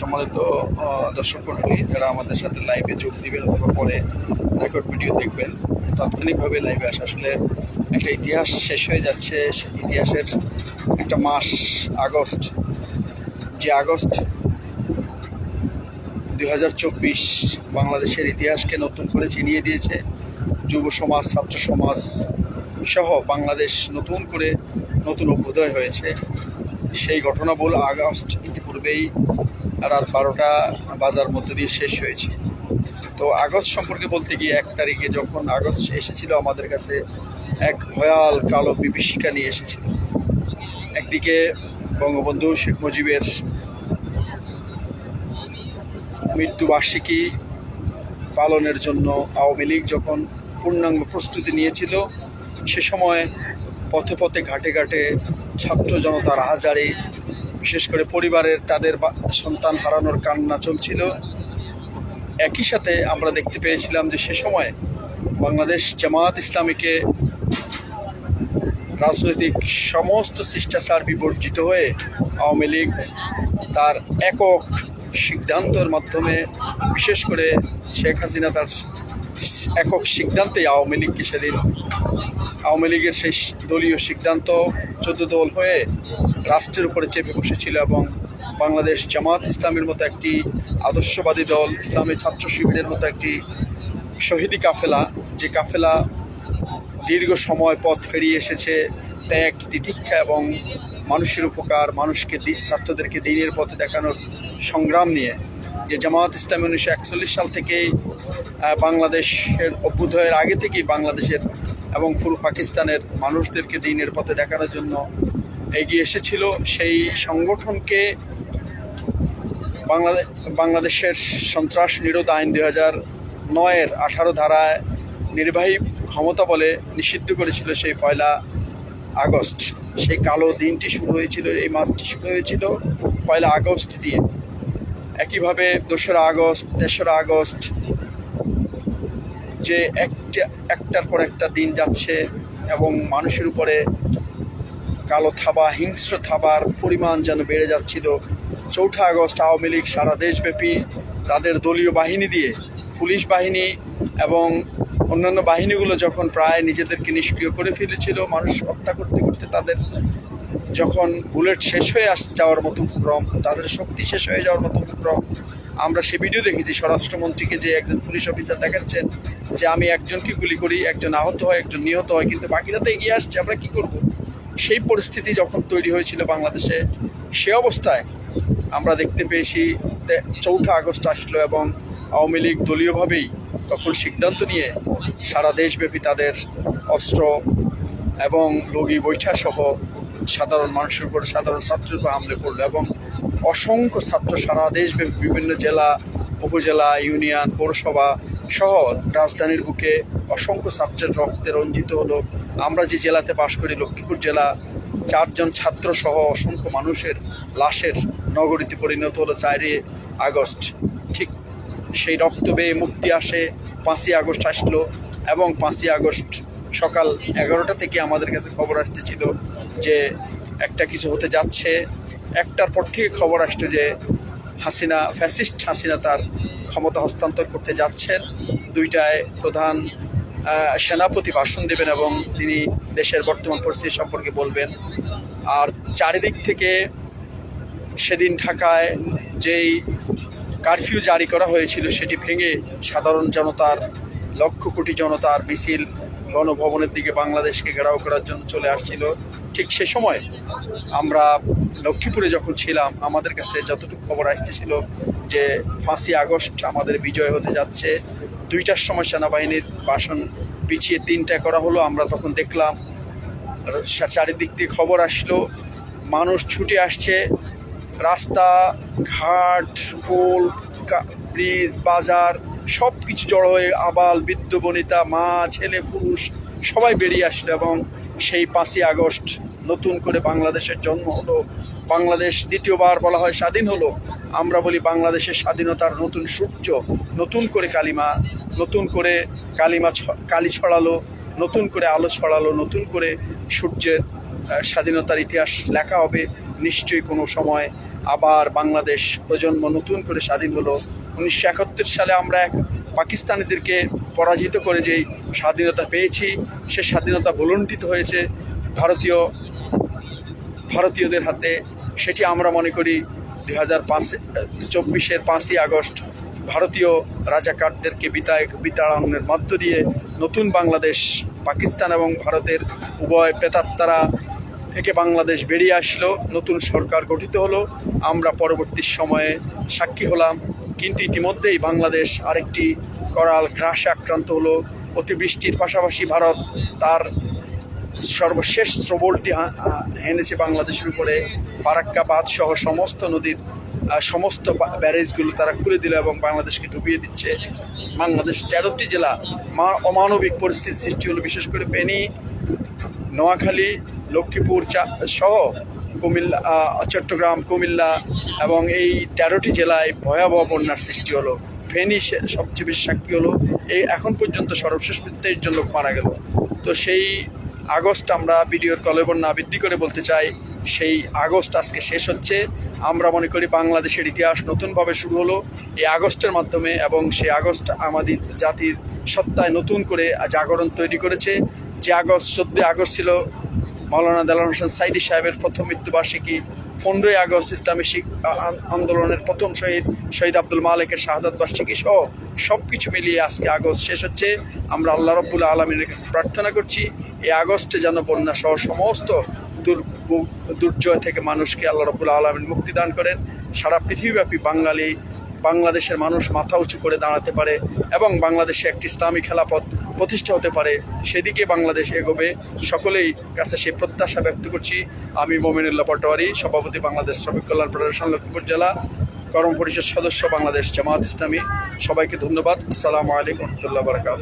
সম্মানিত দর্শক মন্ডলী যারা আমাদের সাথে লাইভে যোগ দিবেন অথবা পরে রেকর্ড ভিডিও দেখবেন, তাৎক্ষণিকভাবে লাইভে আসা আসলে একটা ইতিহাস শেষ হয়ে যাচ্ছে। ইতিহাসের একটা মাস, আগস্ট। যে আগস্ট দুই হাজার চব্বিশ বাংলাদেশের ইতিহাসকে নতুন করে চিনিয়ে দিয়েছে যুব সমাজ, ছাত্র সমাজ সহ বাংলাদেশ নতুন করে নতুন অভ্যুদয় হয়েছে। সেই ঘটনাবহুল আগস্ট ইতিপূর্বেই রাত বারোটা বাজার মধ্য দিয়ে শেষ হয়েছে। তো আগস্ট সম্পর্কে বলতে গিয়ে এক তারিখে যখন আগস্ট এসেছিল, আমাদের কাছে এক ভয়াল কালো বিভীষিকা নিয়ে এসেছিল। একদিকে বঙ্গবন্ধু শেখ মুজিবের মৃত্যুবার্ষিকী পালনের জন্য আওয়ামী লীগ যখন পূর্ণাঙ্গ প্রস্তুতি নিয়েছিল, সে সময় পথে পথে ঘাটে ঘাটে ছাত্র জনতার হাজারে বিশেষ করে পরিবারের তাদের সন্তান হারানোর কান্না চলছিল। একই সাথে আমরা দেখতে পেয়েছিলাম যে সে সময় বাংলাদেশ জামায়াত ইসলামীকে রাজনৈতিক সমস্ত শিষ্টাচার বিবর্জিত হয়ে আওয়ামী লীগ তার একক সিদ্ধান্তের মাধ্যমে, বিশেষ করে শেখ হাসিনা তার একক সিদ্ধান্তে আওয়ামী লীগকে সেদিন আওয়ামী লীগের সেই দলীয় সিদ্ধান্ত চোদ্দ দল হয়ে রাষ্ট্রের উপরে চেপে বসেছিল এবং বাংলাদেশ জামাত ইসলামের মতো একটি আদর্শবাদী দল, ইসলামী ছাত্র শিবিরের মতো একটি শহীদি কাফেলা, যে কাফেলা দীর্ঘ সময় পথ ফেরিয়ে এসেছে, ত্যাগ, তিতিক্ষা এবং মানুষের উপকার, মানুষকে ছাত্রদেরকে দিনের পথে দেখানোর সংগ্রাম নিয়ে। যে জামাত ইসলামী উনিশশো একচল্লিশ সাল থেকেই বাংলাদেশের অভ্যুদয়ের আগে থেকেই বাংলাদেশের এবং ফুল পাকিস্তানের মানুষদেরকে দিনের পথে দেখানোর জন্য এগিয়ে এসেছিল। সেই সংগঠনকে বাংলাদেশ বাংলাদেশের সন্ত্রাস নিরোধ আইন দুই হাজার নয়ের আঠারো ধারায় নির্বাহী ক্ষমতা বলে নিষিদ্ধ করেছিল সেই পয়লা আগস্ট। সেই কালো দিনটি শুরু হয়েছিল, এই মাসটি শুরু হয়েছিল পয়লা আগস্ট দিয়ে। একইভাবে দোসরা আগস্ট, তেসরা আগস্ট যে একটা, একটার পর একটা দিন যাচ্ছে এবং মানুষের উপরে কালো থাবা, হিংস্র থাবার পরিমাণ যেন বেড়ে যাচ্ছিল। চৌঠা আগস্ট আওয়ামী লীগ সারা দেশব্যাপী তাদের দলীয় বাহিনী দিয়ে পুলিশ বাহিনী এবং অন্যান্য বাহিনীগুলো যখন প্রায় নিজেদেরকে নিষ্ক্রিয় করে ফেলেছিল, মানুষ হত্যা করতে করতে তাদের যখন বুলেট শেষ হয়ে আস, যাওয়ার মতো উপক্রম, তাদের শক্তি শেষ হয়ে যাওয়ার মতো উপক্রম আমরা সে ভিডিও দেখেছি, স্বরাষ্ট্রমন্ত্রীকে যে একজন পুলিশ অফিসার দেখাচ্ছেন, যে আমি একজনকে গুলি করি, একজন আহত হয়, একজন নিহত হয়, কিন্তু বাকিরা তো এগিয়ে আসছে, আমরা কি করব? সেই পরিস্থিতি যখন তৈরি হয়েছিল বাংলাদেশে, সে অবস্থায় আমরা দেখতে পেয়েছি চৌঠা আগস্ট আসলো এবং আওয়ামী লীগ দলীয়ভাবেই তখন সিদ্ধান্ত নিয়ে সারা দেশব্যাপী তাদের অস্ত্র এবং লগি বৈঠা সহ সাধারণ মানুষের উপর সাধারণ ছাত্রের উপর হামলে করল এবং অসংখ্য ছাত্র সারা দেশব্যাপী বিভিন্ন জেলা, উপজেলা, ইউনিয়ন, পৌরসভা সহ রাজধানীর বুকে অসংখ্য ছাত্রের রক্তে রঞ্জিত হলো। আমরা যে জেলাতে বাস করি, লক্ষ্মীপুর জেলা, চারজন ছাত্র সহ অসংখ্য মানুষের লাশের নগরীতে পরিণত হলো চারই আগস্ট। ঠিক সেই রক্ত বেয়ে মুক্তি আসে পাঁচই আগস্ট আসলো এবং পাঁচই আগস্ট সকাল এগারোটা থেকে আমাদের কাছে খবর আসতেছিল যে একটা কিছু হতে যাচ্ছে। একটার পর থেকে খবর আসছে যে হাসিনা, ফ্যাসিস্ট হাসিনা তার ক্ষমতা হস্তান্তর করতে যাচ্ছেন। দুইটায় প্রধান সেনাপতি ভাষণ দেবেন এবং তিনি দেশের বর্তমান পরিস্থিতি সম্পর্কে বলবেন। আর চারিদিক থেকে সেদিন ঢাকায় যেই কারফিউ জারি করা হয়েছিল সেটি ভেঙে সাধারণ জনতার, লক্ষ কোটি জনতার মিছিল গণভবনের দিকে বাংলাদেশকে ঘেরাও করার জন্য চলে আসছিল। ঠিক সে সময় আমরা লক্ষ্মীপুরে যখন ছিলাম, আমাদের কাছে যতটুকু খবর আসতেছিল যে ফাঁসি আগস্ট আমাদের বিজয় হতে যাচ্ছে, দুইটার সময় সেনাবাহিনীর বাসন পিছিয়ে তিনটা করা হলো, আমরা তখন দেখলাম চারিদিক দিয়ে খবর আসলো, মানুষ ছুটে আসছে, রাস্তা, ঘাট কা- ব্রিজ, বাজার সব কিছু জড়ো হয়ে আবাল, বৃদ্ধ, বনিতা, মা, ছেলে, পুরুষ, সবাই বেরিয়ে আসলো এবং সেই পাঁচই আগস্ট নতুন করে বাংলাদেশের জন্ম হলো। বাংলাদেশ দ্বিতীয়বার বলা হয় স্বাধীন হলো। আমরা বলি বাংলাদেশের স্বাধীনতার নতুন সূর্য, নতুন করে কালিমা, নতুন করে কালিমা কালি ছড়ালো, নতুন করে আলো ছড়ালো, নতুন করে সূর্যের স্বাধীনতার ইতিহাস লেখা হবে। নিশ্চয়ই কোনো সময় আবার বাংলাদেশ প্রজন্ম নতুন করে স্বাধীন হলো। উনিশশো একাত্তর সালে আমরা এক পাকিস্তানিদেরকে পরাজিত করে যেই স্বাধীনতা পেয়েছি, সে স্বাধীনতা ভুলণ্ঠিত হয়েছে। ভারতীয়, ভারতীয়দের হাতে সেটি আমরা মনে করি দুই হাজার পাঁচ, চব্বিশের পাঁচই আগস্ট ভারতীয় রাজাকারদেরকে বিতায় বিতাড়নের মধ্য দিয়ে নতুন বাংলাদেশ, পাকিস্তান এবং ভারতের উভয় প্রেতাত্মারা থেকে বাংলাদেশ বেরিয়ে আসলো, নতুন সরকার গঠিত হলো। আমরা পরবর্তী সময়ে সাক্ষী হলাম। কিন্তু ইতিমধ্যেই বাংলাদেশ আরেকটি করাল গ্রাসে আক্রান্ত হলো। অতিবৃষ্টির পাশাপাশি ভারত তার সর্বশেষ শ্রবলটি হেনেছে বাংলাদেশের উপরে। ফারাক্কা বাঁধ সহ সমস্ত নদীর সমস্ত ব্যারেজগুলো তারা খুলে দিল এবং বাংলাদেশকে ডুবিয়ে দিচ্ছে। বাংলাদেশ তেরোটি জেলা অমানবিক পরিস্থিতির সৃষ্টি হলো। বিশেষ করে ফেনী, নোয়াখালী লক্ষ্মীপুর সহ কুমিল্লা চট্টগ্রাম, কুমিল্লা এবং এই তেরোটি জেলায় ভয়াবহ বন্যার সৃষ্টি হলো। ফেনী সবচেয়ে বেশি সাক্ষী হলো। এই এখন পর্যন্ত সর্বশেষ তেইশ জন লোক মারা গেল। তো সেই আগস্ট আমরা ভিডিওর কলে বন্যা বৃদ্ধি করে বলতে চাই, সেই আগস্ট আজকে শেষ হচ্ছে। আমরা মনে করি বাংলাদেশের ইতিহাস নতুনভাবে শুরু হলো। এই আগস্টের মাধ্যমে এবং সেই আগস্ট আমাদের জাতির সত্তায় নতুন করে জাগরণ তৈরি করেছে। যে আগস্ট, চোদ্দোই আগস্ট ছিল মাওলানা দেলান হোসেন সাইদি সাহেবের প্রথম মৃত্যুবার্ষিকী পনেরোই আগস্ট ইসলামী আন্দোলনের প্রথম শহীদ শহীদ আব্দুল মালিকের শাহাদাত বার্ষিকী সহ সব কিছু মিলিয়ে আজকে আগস্ট শেষ হচ্ছে। আমরা আল্লাহ রব্বুল আলমিনের কাছে প্রার্থনা করছি, এই আগস্টে যেন বন্যা সহ সমস্ত দুর্জয় থেকে মানুষকে আল্লাহ রব্বুল আলমিন মুক্তি দান করেন। সারা পৃথিবীব্যাপী বাঙালি বাংলাদেশের মানুষ মাথা উঁচু করে দাঁড়াতে পারে এবং বাংলাদেশে একটি ইসলামী খেলাপথ প্রতিষ্ঠা হতে পারে, সেদিকে বাংলাদেশ এগোবে। সকলেই কাছে সেই প্রত্যাশা ব্যক্ত করছি। আমি মোমিনুল্লাহ পটোয়ারি, সভাপতি বাংলাদেশ শ্রমিক কল্যাণ ফেডারেশন লক্ষ্মীপুর জেলা, কর্ম পরিষদ সদস্য বাংলাদেশ জামাত ইসলামী। সবাইকে ধন্যবাদ। আসসালামু আলাইকুম রহমতুল্লাহ বারকাত